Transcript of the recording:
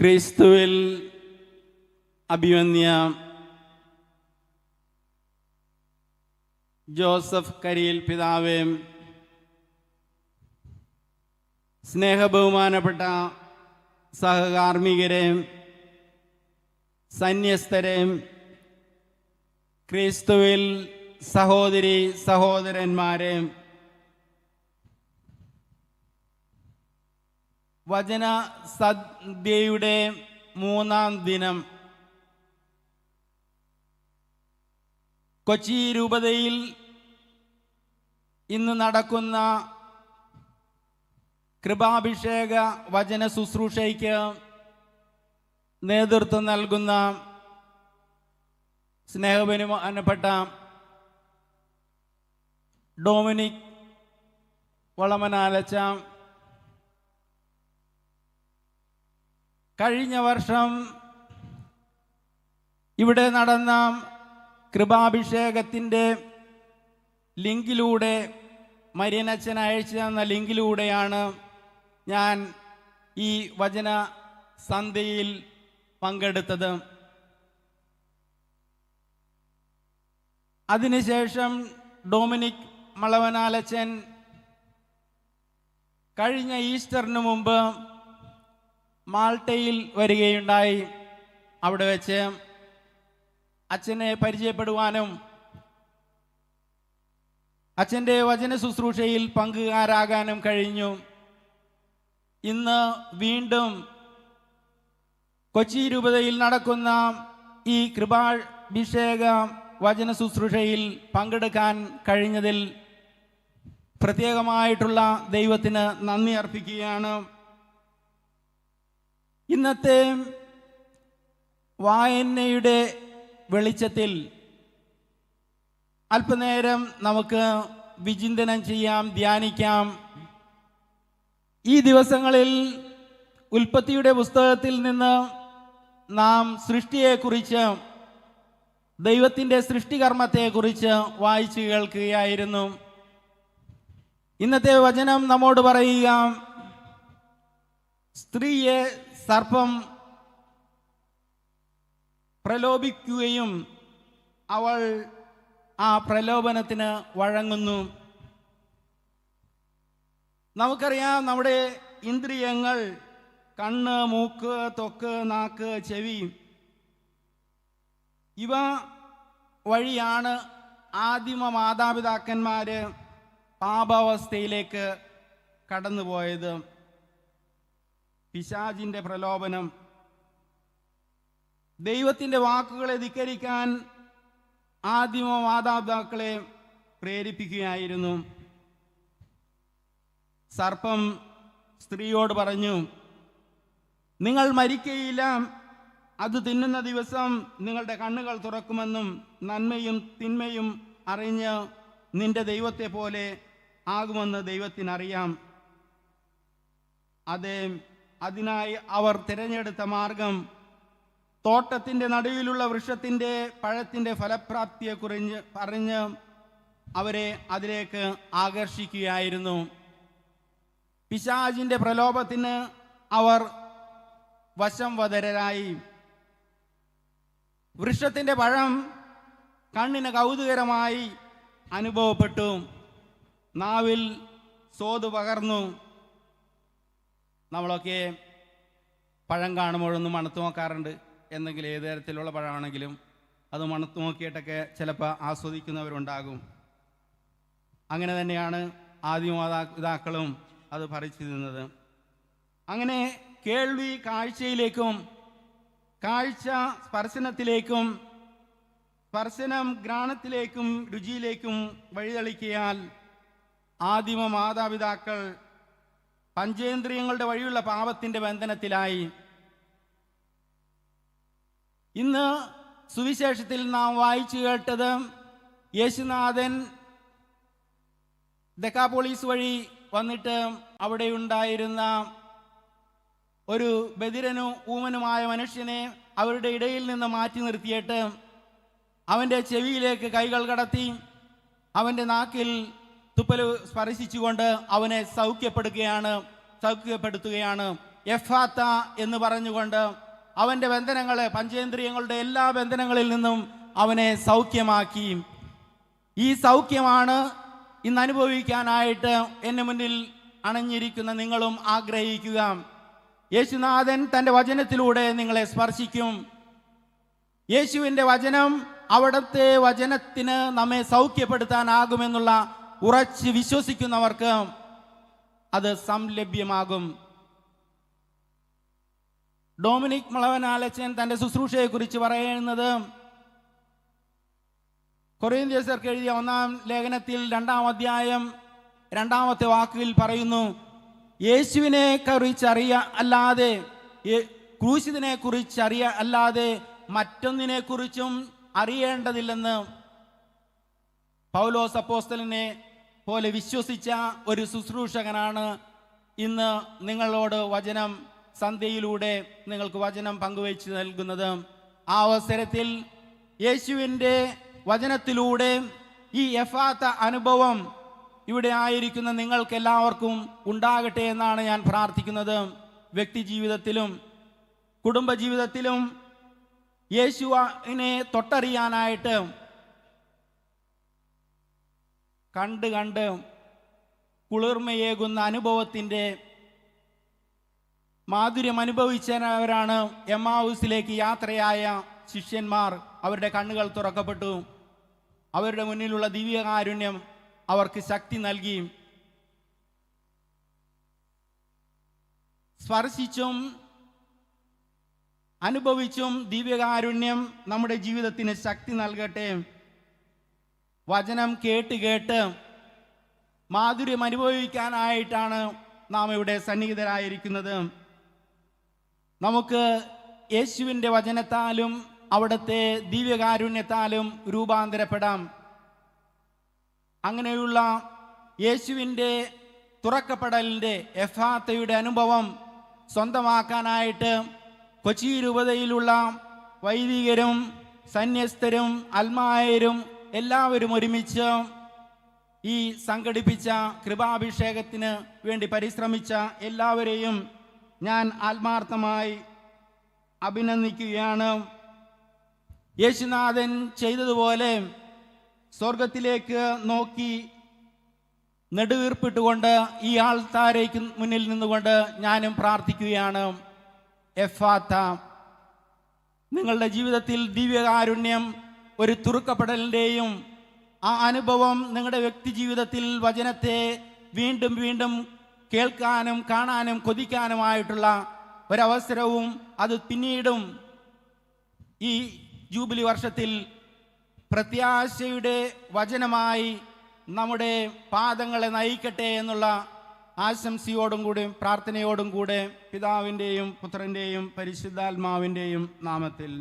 ക്രിസ്തുവിൽ അഭിമന്യ ജോസഫ് കരിയിൽ പിതാവേ സ്നേഹബഹുമാനപ്പെട്ട സഹകാർമ്മികരെ സന്യസ്തരെ ക്രിസ്തുവിൽ സഹോദരി സഹോദരന്മാരെ വചന സദ്യയുടെ മൂന്നാം ദിനം. കൊച്ചി രൂപതയിൽ ഇന്ന് നടക്കുന്ന കൃപാഭിഷേക വചന ശുശ്രൂഷയ്ക്ക് നേതൃത്വം നൽകുന്ന സ്നേഹപരിമാനപ്പെട്ട ഡോമിനിക് വളമനാലച്ച കഴിഞ്ഞ വർഷം ഇവിടെ നടന്ന കൃപാഭിഷേകത്തിന്റെ ലിങ്കിലൂടെ മരിയനച്ഛൻ അയച്ചു തന്ന ലിങ്കിലൂടെയാണ് ഞാൻ ഈ വചന സന്ധ്യയിൽ പങ്കെടുത്തത്. അതിനുശേഷം ഡൊമിനിക് മളവനാലച്ചൻ കഴിഞ്ഞ ഈസ്റ്ററിന് മുമ്പ് മാൾട്ടയിൽ വരികയുണ്ടായി. അവിടെ വെച്ച് അച്ഛനെ പരിചയപ്പെടുവാനും അച്ഛന്റെ വചന ശുശ്രൂഷയിൽ പങ്കുകാരാകാനും കഴിഞ്ഞു. ഇന്ന് വീണ്ടും കൊച്ചി രൂപതയിൽ നടക്കുന്ന ഈ കൃപാഭിഷേക വചന ശുശ്രൂഷയിൽ പങ്കെടുക്കാൻ കഴിഞ്ഞതിൽ പ്രത്യേകമായിട്ടുള്ള ദൈവത്തിന് നന്ദി അർപ്പിക്കുകയാണ്. ഇന്നത്തെ വായനയുടെ വെളിച്ചത്തിൽ അല്പനേരം നമുക്ക് വിചിന്തനം ചെയ്യാം ധ്യാനിക്കാം. ഈ ദിവസങ്ങളിൽ ഉൽപ്പത്തിയുടെ പുസ്തകത്തിൽ നിന്ന് നാം സൃഷ്ടിയെക്കുറിച്ച് ദൈവത്തിന്റെ സൃഷ്ടികർമ്മത്തെക്കുറിച്ച് വായിച്ചു കേൾക്കുകയായിരുന്നു. ഇന്നത്തെ വചനം നമ്മോട് പറയുക സ്ത്രീയെ സർപ്പം പ്രലോഭിക്കുകയും അവൾ ആ പ്രലോഭനത്തിന് വഴങ്ങുന്നു. നമുക്കറിയാം നമ്മുടെ ഇന്ദ്രിയങ്ങൾ കണ്ണ് മൂക്ക് തൊക്ക് നാക്ക് ചെവി ഇവ വഴിയാണ് ആദിമ മാതാപിതാക്കന്മാര് പാപാവസ്ഥയിലേക്ക് കടന്നുപോയത്. പിശാജിന്റെ പ്രലോഭനം ദൈവത്തിന്റെ വാക്കുകളെ ധിക്കരിക്കാൻ ആദിമ മാതാപിതാക്കളെ പ്രേരിപ്പിക്കുകയായിരുന്നു. സർപ്പം സ്ത്രീയോട് പറഞ്ഞു നിങ്ങൾ മരിക്കയില്ല അത് തിന്നുന്ന ദിവസം നിങ്ങളുടെ കണ്ണുകൾ തുറക്കുമെന്നും നന്മയും തിന്മയും അറിഞ്ഞ് നിന്റെ ദൈവത്തെ പോലെ ആകുമെന്ന് ദൈവത്തിനറിയാം. അതെ അതിനായി അവർ തിരഞ്ഞെടുത്ത മാർഗം തോട്ടത്തിന്റെ നടുവിലുള്ള വൃക്ഷത്തിന്റെ പഴത്തിന്റെ ഫലപ്രാപ്തിയെ കുറിഞ്ഞ് പറഞ്ഞ് അവരെ അതിലേക്ക് ആകർഷിക്കുകയായിരുന്നു. പിശാജിന്റെ പ്രലോഭത്തിന് അവർ വശം വധരായി വൃക്ഷത്തിന്റെ പഴം കണ്ണിന് കൗതുകരമായി അനുഭവപ്പെട്ടു. നാവിൽ സോതു പകർന്നു. നമ്മളൊക്കെ പഴം കാണുമ്പോഴൊന്നും മണത്ത് നോക്കാറുണ്ട്. എന്തെങ്കിലും ഏത് തരത്തിലുള്ള പഴമാണെങ്കിലും അത് മണത്ത് നോക്കിയിട്ടൊക്കെ ചിലപ്പോൾ ആസ്വദിക്കുന്നവരുണ്ടാകും. അങ്ങനെ തന്നെയാണ് ആദ്യമാതാ മാതാപിതാക്കളും അത് പറിച്ചു തിന്നത് അങ്ങനെ കേൾവി കാഴ്ചയിലേക്കും കാഴ്ച സ്പർശനത്തിലേക്കും സ്പർശനം ഘ്രാണത്തിലേക്കും രുചിയിലേക്കും വഴിതെളിക്കിയാൽ ആദിമ മാതാപിതാക്കൾ പഞ്ചേന്ദ്രിയങ്ങളുടെ വഴിയുള്ള പാപത്തിന്റെ ബന്ധനത്തിലായി. ഇന്ന് സുവിശേഷത്തിൽ നാം വായിച്ചു കേട്ടത് യേശുനാഥൻ ദക്കാപോളീസ് വഴി വന്നിട്ട് അവിടെ ഉണ്ടായിരുന്ന ഒരു ബദിരനും ഊമനുമായ മനുഷ്യനെ അവരുടെ ഇടയിൽ നിന്ന് മാറ്റി നിർത്തിയിട്ട് അവന്റെ ചെവിയിലേക്ക് കൈകൾ കടത്തി അവന്റെ നാക്കിൽ തുപ്പൽ സ്പർശിച്ചുകൊണ്ട് അവനെ സൗഖ്യപ്പെടുകയാണ് സൗഖ്യപ്പെടുത്തുകയാണ്. എഫാത്ത എന്ന് പറഞ്ഞുകൊണ്ട് അവന്റെ ബന്ധനങ്ങളെ പഞ്ചേന്ദ്രിയങ്ങളുടെ എല്ലാ ബന്ധനങ്ങളിൽ നിന്നും അവനെ സൗഖ്യമാക്കി. ഈ സൗഖ്യമാണ് ഇന്ന് അനുഭവിക്കാനായിട്ട് എന്റെ മുന്നിൽ അണഞ്ഞിരിക്കുന്ന നിങ്ങളും ആഗ്രഹിക്കുക. യേശുനാഥൻ തന്റെ വചനത്തിലൂടെ നിങ്ങളെ സ്പർശിക്കും. യേശുവിന്റെ വചനം അവിടുത്തെ വചനത്തിന് നമ്മെ സൗഖ്യപ്പെടുത്താനാകുമെന്നുള്ള ഉറച്ച് വിശ്വസിക്കുന്നവർക്ക് അത് സംലഭ്യമാകും. ഡൊമിനിക് മളവനാലച്ചൻ തന്റെ ശുശ്രൂഷയെക്കുറിച്ച് പറയുന്നത് കൊറിയന്ത്യസർക്ക് എഴുതിയ ഒന്നാം ലേഖനത്തിൽ രണ്ടാം അധ്യായം രണ്ടാമത്തെ വാക്കിൽ പറയുന്നു യേശുവിനെ കുറിച്ചറിയ അല്ലാതെ ക്രൂശിതനെ കുറിച്ചറിയ അല്ലാതെ മറ്റൊന്നിനെ കുറിച്ചും അറിയേണ്ടതില്ലെന്ന് പൗലോസ് അപ്പോസ്തലിനെ പോലെ വിശ്വസിച്ച ഒരു ശുശ്രൂഷകനാണ് ഇന്ന് നിങ്ങളോട് വചനം സന്ധ്യയിലൂടെ നിങ്ങൾക്ക് വചനം പങ്കുവച്ച് നൽകുന്നത്. ആ അവസരത്തിൽ യേശുവിന്റെ വചനത്തിലൂടെ ഈ യഫാത്ത അനുഭവം ഇവിടെ ആയിരിക്കുന്ന നിങ്ങൾക്ക് എല്ലാവർക്കും ഉണ്ടാകട്ടെ എന്നാണ് ഞാൻ പ്രാർത്ഥിക്കുന്നത്. വ്യക്തി ജീവിതത്തിലും കുടുംബജീവിതത്തിലും യേശുവിനെ തൊട്ടറിയാനായിട്ട് കണ്ട് കണ്ട് കുളിർമയേകുന്ന അനുഭവത്തിന്റെ മാധുര്യം അനുഭവിച്ചവരാണ് എം ഹൗസിലേക്ക് യാത്രയായ ശിഷ്യന്മാർ. അവരുടെ കണ്ണുകൾ തുറക്കപ്പെട്ടു. അവരുടെ മുന്നിലുള്ള ദിവ്യകാരുണ്യം അവർക്ക് ശക്തി നൽകി. സ്പർശിച്ചും അനുഭവിച്ചും ദിവ്യകാരുണ്യം നമ്മുടെ ജീവിതത്തിന് ശക്തി നൽകട്ടെ. വചനം കേട്ട് കേട്ട് മാധുര്യം അനുഭവിക്കാനായിട്ടാണ് നാം ഇവിടെ സന്നിഹിതരായിരിക്കുന്നത്. നമുക്ക് യേശുവിന്റെ വചനത്താലും അവിടുത്തെ ദിവ്യകാരുണ്യത്താലും രൂപാന്തരപ്പെടാം. അങ്ങനെയുള്ള യേശുവിന്റെ തുറക്കപ്പെടലിന്റെ എഫാത്തയുടെ അനുഭവം സ്വന്തമാക്കാനായിട്ട് കൊച്ചി രൂപതയിലുള്ള വൈദികരും സന്യസ്തരും അൽമായരും എല്ലാവരും ഒരുമിച്ച് ഈ സംഘടിപ്പിച്ച കൃപാഭിഷേകത്തിന് വേണ്ടി പരിശ്രമിച്ച എല്ലാവരെയും ഞാൻ ആത്മാർത്ഥമായി അഭിനന്ദിക്കുകയാണ്. യേശുനാഥൻ ചെയ്തതുപോലെ സ്വർഗത്തിലേക്ക് നോക്കി നെടുവീർപ്പിട്ടുകൊണ്ട് ഈ ആൾത്താരയ്ക്ക് മുന്നിൽ നിന്നുകൊണ്ട് ഞാനും പ്രാർത്ഥിക്കുകയാണ്. എഫാത്ത നിങ്ങളുടെ ജീവിതത്തിൽ ദിവ്യകാരുണ്യം ഒരു തുറുക്കപ്പെടലിന്റെയും ആ അനുഭവം നിങ്ങളുടെ വ്യക്തി ജീവിതത്തിൽ വചനത്തെ വീണ്ടും വീണ്ടും കേൾക്കാനും കാണാനും കൊതിക്കാനുമായിട്ടുള്ള ഒരവസരവും അത് പിന്നീടും ഈ ജൂബിലി വർഷത്തിൽ പ്രത്യാശയുടെ വചനമായി നമ്മുടെ പാദങ്ങളെ നയിക്കട്ടെ എന്നുള്ള ആശംസയോടും കൂടെ പ്രാർത്ഥനയോടും കൂടെ പിതാവിന്റെയും പുത്രന്റെയും പരിശുദ്ധാത്മാവിന്റെയും നാമത്തിൽ